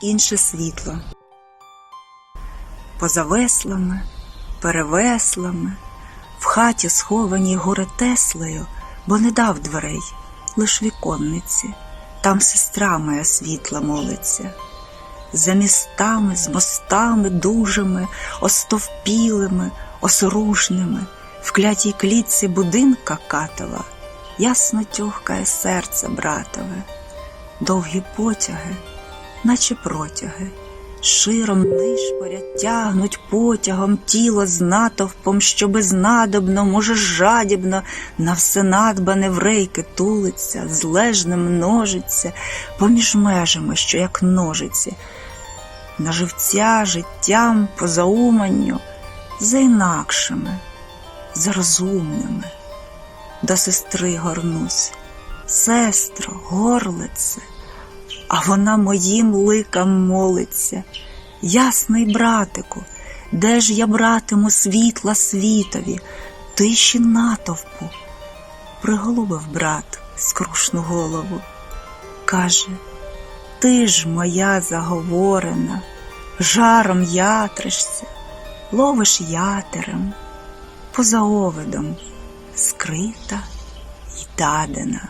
інше світло. Поза веслами, перевеслами, в хаті схованій горе Теслею, бо не дав дверей, лиш віконниці, там сестра моя світла молиться. За містами, з мостами дужими, остовпілими, осоружними, в клятій клітці будинка катова, ясно тьохкає серце братове, довгі потяги, наче протяги, широм нишпорять тягнуть потягом тіло з натовпом, що безнадобно, може, жадібно, на все надбане в рейки тулиться, злежне множиться, поміж межами, що як ножиці, на живця життям по зауманню, за інакшими, за розумними. До сестри горнусь, сестро, горлице, а вона моїм ликам молиться. Ясний братику, де ж я братиму світла світові, тиші натовпу? Приголубив брат скрушну голову. Каже, ти ж моя заговорена, жаром ятришся, ловиш ятерем, поза овидом скрита й дадена.